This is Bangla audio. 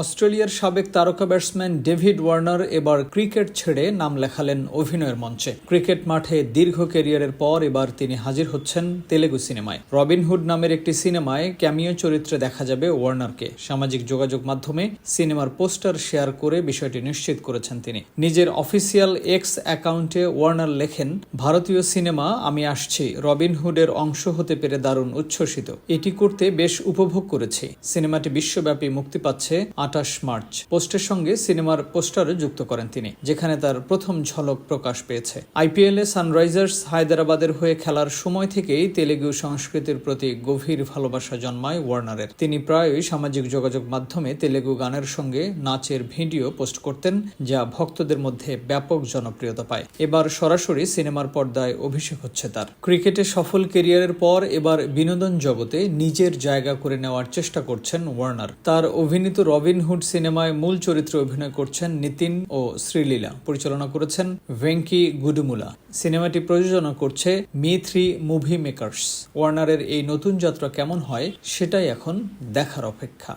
অস্ট্রেলিয়ার সাবেক তারকা ব্যাটসম্যান ডেভিড ওয়ার্নার এবার ক্রিকেট ছেড়ে নাম লেখালেন অভিনয়ের মঞ্চে। ক্রিকেট মাঠে দীর্ঘ ক্যারিয়ারের পর এবার তিনি হাজির হচ্ছেন তেলেগু সিনেমায়। রবিনহুড নামের একটি সিনেমায় ক্যামিও চরিত্রে দেখা যাবে ওয়ার্নারকে। সামাজিক যোগাযোগ মাধ্যমে সিনেমার পোস্টার শেয়ার করে বিষয়টি নিশ্চিত করেছেন তিনি। নিজের অফিসিয়াল এক্স অ্যাকাউন্টে ওয়ার্নার লেখেন, ভারতীয় সিনেমা, আমি আসছি। রবিনহুডের অংশ হতে পেরে দারুণ উচ্ছ্বসিত। এটি করতে বেশ উপভোগ করেছি। সিনেমাটি বিশ্বব্যাপী মুক্তি পাচ্ছে আঠাশ মার্চ। পোস্টের সঙ্গে সিনেমার পোস্টারও যুক্ত করেন তিনি, যেখানে তার প্রথম ঝলক প্রকাশ পেয়েছে। আইপিএল সানরাইজার্স হায়দ্রাবাদের হয়ে খেলার সময় থেকেই তেলেগু সংস্কৃতির প্রতি গভীর ভালোবাসা জন্মায় ওয়ার্নারের। তিনি প্রায়ই সামাজিক যোগাযোগ মাধ্যমে তেলেগু গানের সঙ্গে নাচের ভিডিও পোস্ট করতেন, যা ভক্তদের মধ্যে ব্যাপক জনপ্রিয়তা পায়। এবার সরাসরি সিনেমার পর্দায় অভিষেক হচ্ছে তার। ক্রিকেটে সফল কেরিয়ারের পর এবার বিনোদন জগতে নিজের জায়গা করে নেওয়ার চেষ্টা করছেন ওয়ার্নার। তার অভিনীত রবিনহুড সিনেমায় মূল চরিত্রে অভিনয় করছেন নিতিন ও শ্রীলীলা। পরিচালনা করেছেন ভেঙ্কি গুডুমুলা। সিনেমাটি প্রযোজনা করছে মি থ্রি মুভি মেকার্স। ওয়ার্নারের এই নতুন যাত্রা কেমন হয়, সেটাই এখন দেখার অপেক্ষা।